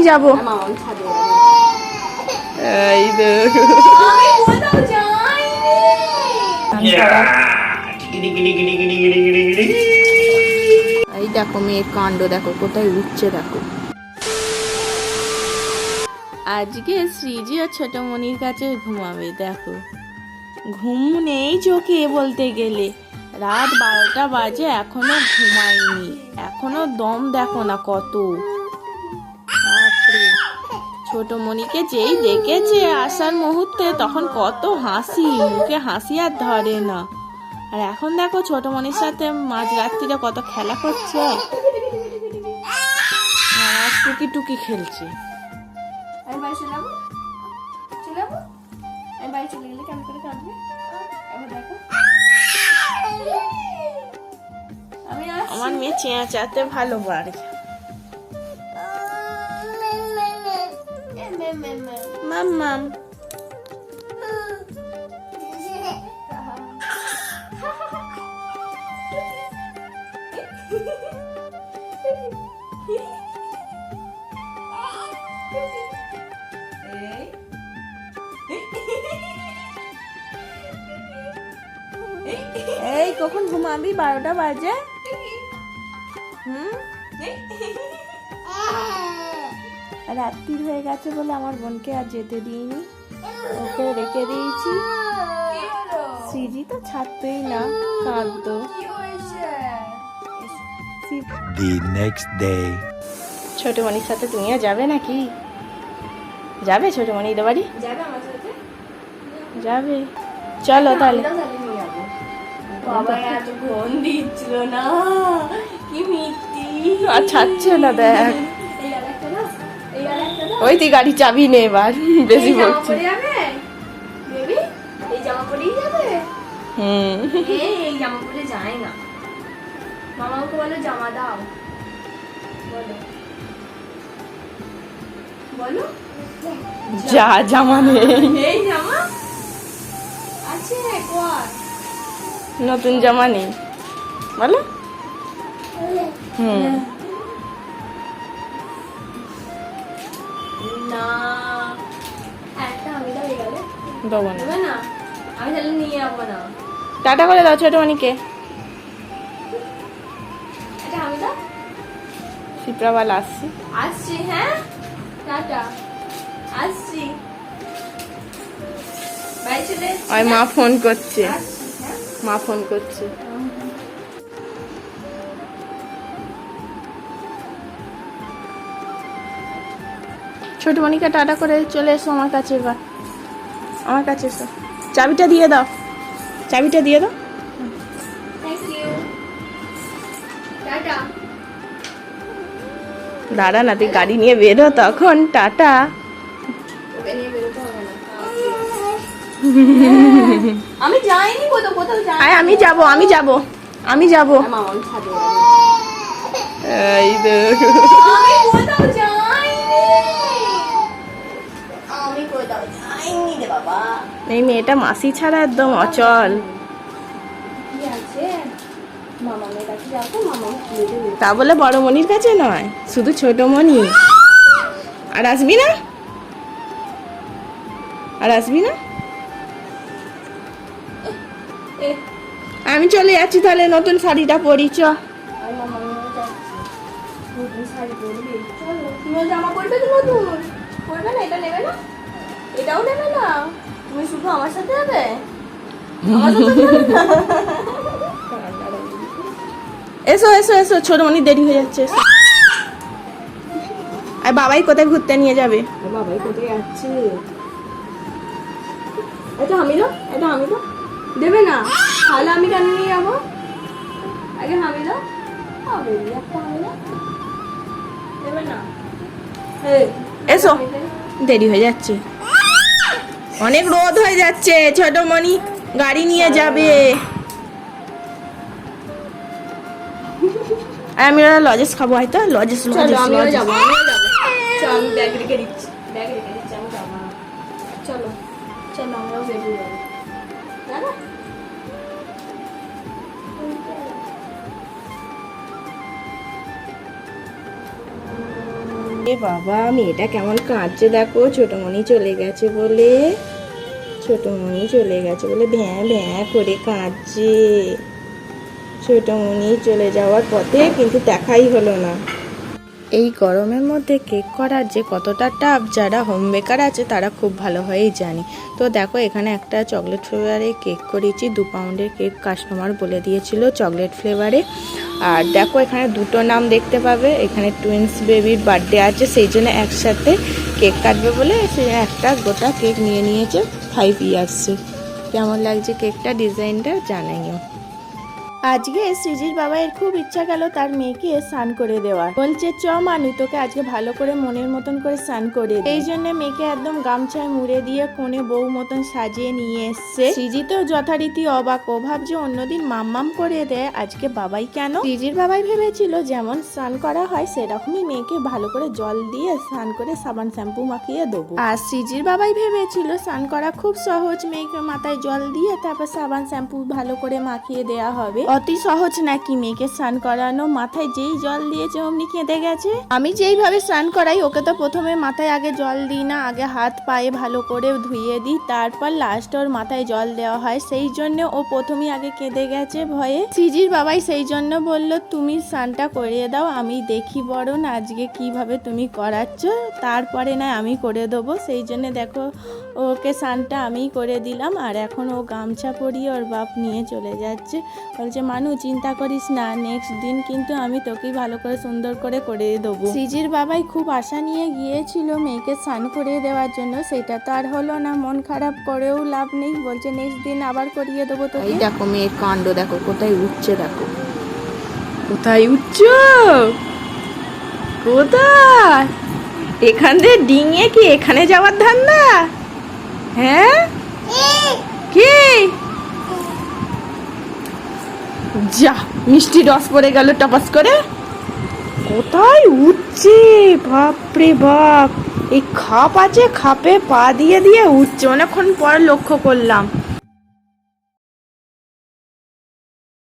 আমি যাব। এই দেখো মেয়ের কাণ্ড দেখো কোথায় উঠছে দেখো। আজকে শ্রীজি আর ছোটমণির কাছে ঘুমাবে দেখো। ঘুম নেই চোখে বলতে গেলে। রাত বারোটা বাজে এখনও ঘুমায়নি। এখনও দম দেখো না কত। ছোট মনিকে যেই দেখেছে আসার মুহূর্তে তখন কত হাসি মুখে হাসি আর ধরে না। আর এখন দেখো ছোট মনির সাথে মাঝ রাত্রিরে কত খেলা করছে। আর টুকি টুকি খেলছে। আমি বাড়ি চলে যাব? চলে মাম মাম এই কখন ঘুমাবি? বারোটা বাজে। হুম? রাত্রি হয়ে গেছে বলে আমার বোনকে আর যেতে দিইনি। ওকে রেখে দিয়েছি। সিজি তো ছাড়তোই না কাঁদতো। The next day. ছোট মনির সাথে তুমিও যাবে নাকি? যাবে ছোট মনির বাড়ি? যাবে আমার সাথে? যাবে। চলো তাহলে। বাবা এত ফোন দিচ্ছিল না। কি মিষ্টি। আর ছাড়ছে না দেখ। ওই তুই গাড়ি চাবি নে এবার বেশি এই জামা বকছি পরে যাবে? বেবি এই জামা পরেই যাবে? হুম। এই এই জামা পরে যায় না। মামাকে বলো জামা দাও। বলো। বলো। যা জামা নেই এই জামা আছে কর। নতুন জামা নেই বলো। হুম। না। একটা আমি দাও গেলে দেবো না। না? আমি তাহলে নিয়ে যাব না। টাটা করে দাও ছোট মনিকে। একটা আমি দাও। শিপ্রাবাল আসছি। আসছি হ্যাঁ? টাটা। আসছি। চলে ওই মা ফোন করছে। হ্যাঁ? মা ফোন করছে। ছোট মনিকে টাটা করে চলে এসো আমার কাছে এবার। আমার কাছে এসো। চাবিটা দিয়ে দাও। চাবিটা দিয়ে দাও। দাঁড়া না তুই গাড়ি নিয়ে বেরো তখন। টাটা। আমি যাইনি কোথাও আমি যাব আমি যাব আমি যাব। এই এই মেয়েটা মাসি ছাড়া একদম অচল। তা বলে বড় মনির কাছে নয়, শুধু ছোট মনি। আর আসবি না আর আসবি না আমি চলে যাচ্ছি তাহলে, নতুন শাড়িটা পরি, চ। এটাও নেবে না? তুমি শুধু আমার সাথে যাবে? এসো এসো এসো ছোট মনি দেরি হয়ে যাচ্ছে আর বাবাই কোথায় ঘুরতে নিয়ে যাবে? বাবাই কোথায় যাচ্ছে? এটা আমি দাও এটা আমি দাও দেবে না? তাহলে আমি কেন নিয়ে যাব? আগে আমি দাও হবে একটা আমি দাও দেবে না? এসো। দেরি হয়ে যাচ্ছে। অনেক রোদ হয়ে যাচ্ছে ছোট মনি গাড়ি নিয়ে যাবে। আমি লজেস খাব হয়তো লজেস লজেস চল। চলো চলো আমরাও বেরিয়ে যাব। এ বাবা, মেয়েটা কেমন কাঁদছে দেখো, ছোটমণি চলে গেছে বলে। ছোটমণি চলে গেছে বলে, ভ্যাঁ ভ্যাঁ করে কাঁদছে। ছোটমণি চলে যাওয়ার পথে কিন্তু দেখাই হলো না। এই গরমের মধ্যে কেক করার যে কতটা টাফ যারা হোম বেকার আছে, তারা খুব ভালোভাবেই জানে। তো দেখো, এখানে একটা চকলেট ফ্লেভারে কেক করেছি, দু পাউন্ডের কেক কাস্টমার বলে দিয়েছিল চকলেট ফ্লেভারে আর দেখো, এখানে দুটো নাম দেখতে পাবে। এখানে টুইন্স বেবির বার্থডে আছে, সেই জন্য একসাথে কেক কাটবে বলে সে একটা গোটা কেক নিয়ে নিয়েছে ফাইভ ইয়ার্সে কেমন লাগছে কেকটা ডিজাইনটা জানাইও। আজকে সৃজির বাবাইয়ের খুব ইচ্ছা গেল তার মেয়েকে স্নান করে দেওয়া বলছে, চ মানু তোকে আজকে ভালো করে মনের মতন করে স্নান করে এই জন্য মেয়েকে একদম গামছায় মুড়ে দিয়ে কোণে বউ মতন সাজিয়ে নিয়ে এসছে। সৃজি তো যথারীতি অবাক। ও ভাবছে, অন্যদিন মাম্মাম করে দেয়, আজকে বাবাই কেন? সৃজির বাবাই ভেবেছিল, যেমন স্নান করা হয়, সেরকমই মেয়েকে ভালো করে জল দিয়ে স্নান করে সাবান শ্যাম্পু মাখিয়ে দেবো। আর সৃজির বাবাই ভেবেছিল, স্নান করা খুব সহজ, মেয়েকে মাথায় জল দিয়ে তারপর সাবান শ্যাম্পু ভালো করে মাখিয়ে দেওয়া হবে। অতি সহজ নাকি মেয়েকে স্নান করানো? মাথায় যেই জল দিয়েছে, অমনি কেঁদে গেছে। আমি যেইভাবে স্নান করাই, ওকে তো প্রথমে মাথায় আগে জল দিই না, আগে হাত পায়ে ভালো করে ধুইয়ে দিই, তারপর লাস্ট ওর মাথায় জল দেওয়া হয়। সেই জন্য ও প্রথমেই আগে কেঁদে গেছে ভয়ে। সিজির বাবাই সেই জন্য বলল, তুমি স্নানটা করিয়ে দাও, আমি দেখি বরণ, আজকে কীভাবে তুমি করাচ্ছ। তারপরে না আমি করে দেবো। সেই জন্য দেখো, ওকে স্নানটা আমিই করে দিলাম, আর এখন ও গামছা পরিয়ে ওর বাপ নিয়ে চলে যাচ্ছে। বলছে মানু চিন্তা করিস না। নেক্সট দিন কিন্তু আমি তোকেই ভালো করে সুন্দর করে করে দেবো। সিজির বাবাই খুব আশা নিয়ে গিয়েছিল মেয়েকে স্নান করিয়ে দেওয়ার জন্য। সেটা তো আর হলো না। মন খারাপ করেও লাভ নেই। বলছে নেক্সট দিন আবার করিয়ে দেবো তো এই দেখো মেয়ের কাণ্ড দেখো কোথায় উঠছে দেখো। কোথায় উঠছ? কোথায়? এখান দিয়ে ডিঙিয়ে কি এখানে যাওয়ার ধান্দা? হ্যাঁ? কি? যা, মিষ্টি রস পড়ে গেল টপাস করে। কোথায় উঠছে? বাপরে বাপ। এই খাপ আছে, খাপে পা দিয়ে দিয়ে উঠছে। অনেকক্ষণ পর লক্ষ্য করলাম।